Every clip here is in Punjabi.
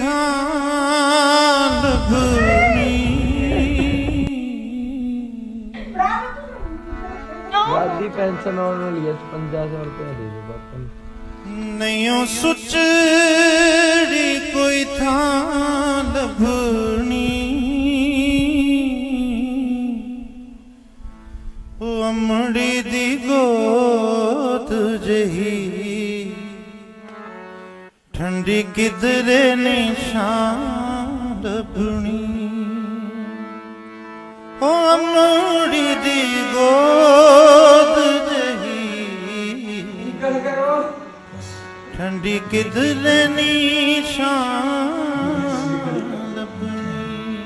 ਥਾਂ ਲੱਭਣੀ ਵਾਦੀ ਪੈਨਸ਼ਨ ਆਉਣ ਵਾਲੀ 5500 ਰੁਪਏ ਦੇ ਦੇ ਬਾਪਾ ਨੂੰ। ਸੁਚੜੀ ਕੋਈ ਥਾਂ ਲੱਭਣੀ। ਉਹ ਅਮੜੀ ਦੀ ਗੋਤ ਜਹੀ ਠੰਡੀ ਕਿਧਰੇ ਨਿਸ਼ਾਨ ਲੱਭਣੀ। ਉਹ ਅਮੜੀ ਦੀ ਗੋਦ ਜਹੀ। ਠੰਡੀ ਕਿਧਰੇ ਨਿਸ਼ਾਨ ਲੱਭਣੀ।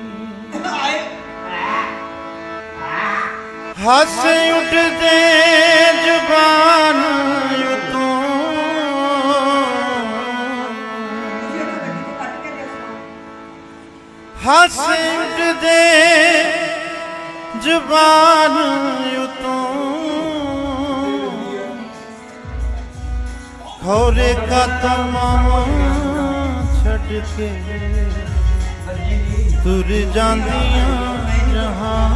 ਹੱਸ ਉੱਠਦੇ ਜ਼ੁਬਾਨ ਹੱਸ ਉੱਠਦੇ ਜ਼ਬਾਨ ਉਤੋਂ। ਖੋਰੇ ਕਾ ਤਮਾਮ ਛੱਡ ਕੇ ਤੁਰ ਜਾਂਦੀਆਂ ਜਹਾਂ।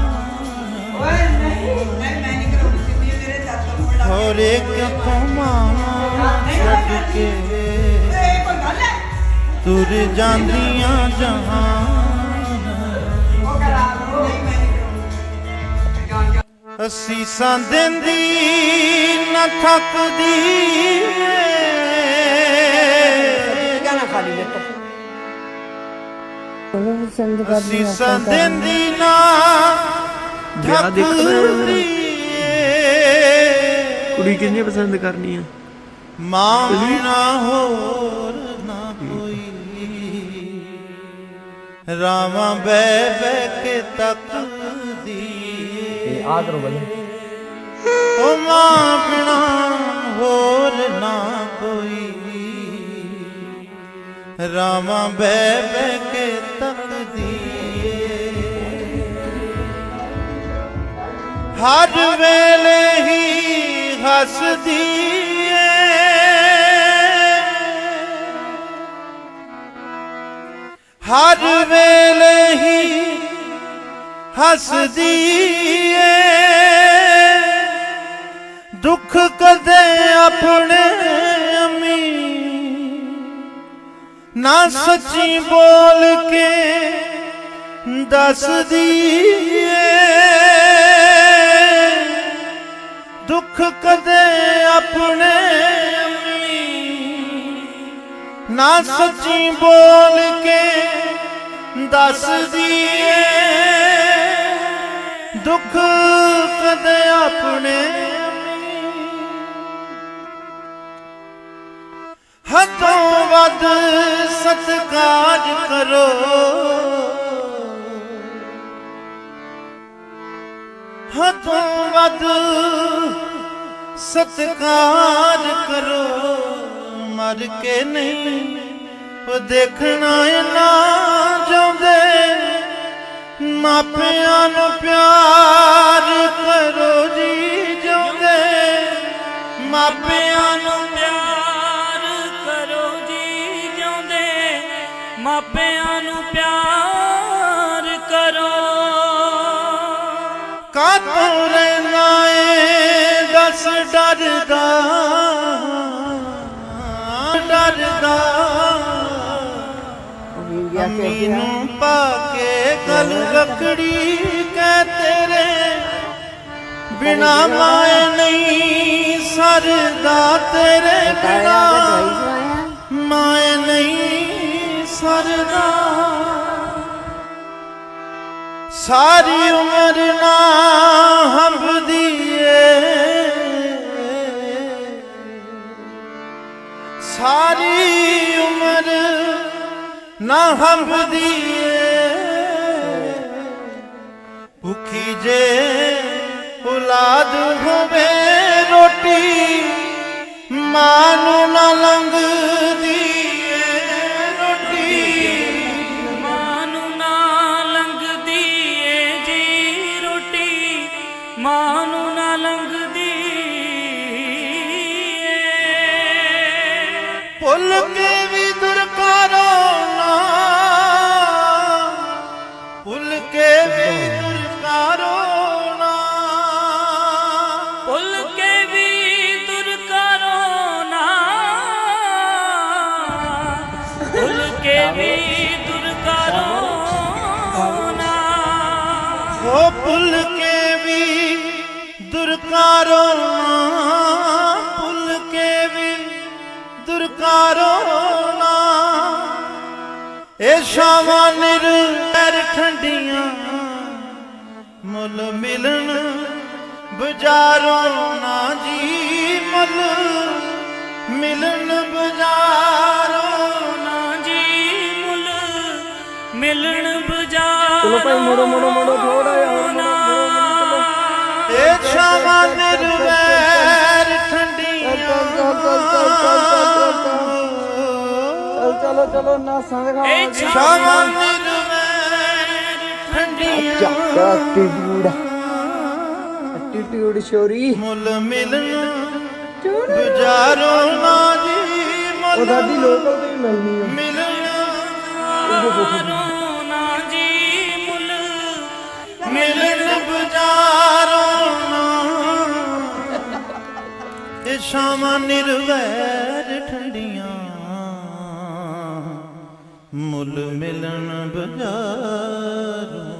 ਖੋਰੇ ਕਾ ਤਮਾਮ ਛੱਡ ਕੇ ਤੁਰ ਜਾਂਦੀਆਂ ਜਹਾਂ। ਅਸੀਸਾਂ ਦਿੰਦੀ ਨਾ ਥੱਕਦੀ ਸੰਦ ਕਰਦੀ ਅਸੀਸਾਂ ਦਿੰਦੀ ਨਾ। ਥੱਕਦੀ ਕੁੜੀ ਕਿੰਨੀ ਪਸੰਦ ਕਰਨੀ ਆ? ਮਾਂ ਨਾ ਹੋਰ ਨਾ ਕੋਈ। ਰਾਵਾਂ ਬੈ ਬੈ ਕੇ ਤੱਕਦੀ ਆ ਕਰੋ ਬਈ ਓ ਮਾਂ ਬਿਨਾ ਹੋਰ ਨਾ ਕੋਈ। ਰਾਵਾਂ ਬੈ ਬੈ ਕੇ ਤੱਕਦੀ ਹਰ ਵੇਲੇ ਹੀ ਹੱਸਦੀ ਏ ਹਰ ਵੇਲੇ ਹੀ ਹੱਸਦੀ ਏ। ਦੁੱਖ ਕਦੇ ਆਪਣੇ ਅਮੀ। ਨਾ ਸੱਚੀ ਬੋਲ ਕੇ ਦੱਸਦੀ ਏ। ਦੁੱਖ ਕਦੇ ਆਪਣੇ ਅਮੀ। ਨਾ ਸੱਚੀ ਬੋਲ ਕੇ ਦੱਸਦੀ ਏ। ਦੁੱਖ ਕਦੇ ਆਪਣੇ ਹੱਥੋਂ ਵੱਧ ਸਤਿਕਾਰ ਕਰੋ। ਹੱਥੋਂ ਵੱਧ ਸਤਿਕਾਰ ਕਰੋ। ਮਰ ਕੇ ਨਹੀਂ ਉਹ ਦੇਖਣਾ ਨਾ ਚਾਹੁੰਦੇ। ਮਾਪਿਆਂ ਨੂੰ ਪਿਆਰ ਕਰੋ ਜੀ ਜਿਉਂਦੇ। ਮਾਪਿਆਂ ਨੂੰ ਪਿਆਰ ਕਰੋ ਜੀ ਜਿਉਂਦੇ। ਮਾਪਿਆਂ ਨੂੰ ਪਿਆਰ ਕਰੋ। ਕਾਤੋਂ ਰਹਿਣਾ ਏ ਦੱਸ ਡਰਦਾ। ਡਰਦਾ। ਅੰਮੀ ਨੂੰ ਪਾ ਕੇ ਤੇਰੇ, ਬਿਨਾ ਮਾਏ ਨਹੀਂ ਸਰਦਾ ਤੇਰੇ ਬਿਨਾ। ਮਾਏ ਨਹੀਂ ਸਰਦਾ। ਸਾਰੀ ਉਮਰ ਨਾ ਹੰਬਦੀ ਏ ਸਾਰੀ ਉਮਰ ਨਾ ਹੰਬਦੀ ਏ ਭੁੱਖੀ ਜੇ ਔਲਾਦ ਹੋਵੇ ਰੋਟੀ ਮਾਂ ਨੂੰ ਨਾ ਲੰਗਦੀ ਏ ਰੋਟੀ। ਮਾਂ ਨੂੰ ਨਾ ਲੰਘਦੀ ਏ ਜੀ ਰੋਟੀ ਮਾਂ ਨੂੰ ਨਾ ਲੰਘਦੀ ਏ। ਭੁੱਲ ਕੇ ਵੀ ਦੁਰਕਾਰੋ ਨਾ ਭੁੱਲ ਕੇ ਵੀ ਦੁਰਕਾਰੋ ਨਾ ਇਹ ਸ਼ਾਮਾਂ ਨਿਰਵੈਰ ਠੰਡੀਆਂ, ਮੁੱਲ ਮਿਲਣ ਬਜ਼ਾਰੋਂ ਨਾ ਜੀ ਮੁੱਲ ਮਿਲਣ ਬਜ਼ਾਰੋਂ ਨਾ ਜੀ ਮੁੱਲ ਮਿਲਣ ਬਜਾਰ ਚਲੋ ਭਾਈ, ਮੋੜੋ ਮੋੜੋ ਮੋੜੋ ਥੋੜਾ ਜਿਹਾ ਚਲੋ ਚੱਲ, ਚੱਲ, ਚੱਲ, ਚੱਲ, ਚੱਲ, ਚੱਲ, ਚੱਲ, ਚਲੋ ਚਲੋ ਨਾ ਸੰਗ ਇਹ ਖਾਵਾਂਗੇ ਸ਼ਾਮਾਂ ਠੰਡੀਆਂ। ਚੱਕਾ ਟਿਟੂਡ ਟਿਟੂਡ ਸ਼ੋਰੀ। ਮੁੱਲ ਮਿਲਣ। ਬਜ਼ਾਰੋਂ ਨਾ ਜੀ ਮੁੱਲ ਦਾਦੀ ਲੋਕਲ ਤੋਂ ਹੀ ਮਿਲਣੀ ਆ। ਮਿਲਣ। ਇਹ ਸ਼ਾਮਾਂ ਨਿਰਵੈਰ ਠੰਡੀਆਂ। ਮੁੱਲ ਮਿਲਣ ਬਜ਼ਾਰੋਂ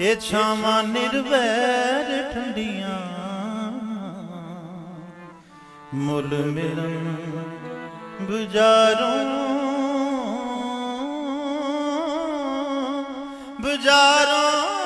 ਇਹ ਛਾਵਾਂ ਨਿਰਵੈਰ ਠੰਡੀਆਂ। ਮੁੱਲ ਮਿਲਣ ਬਜ਼ਾਰੋਂ ਬਜ਼ਾਰੋਂ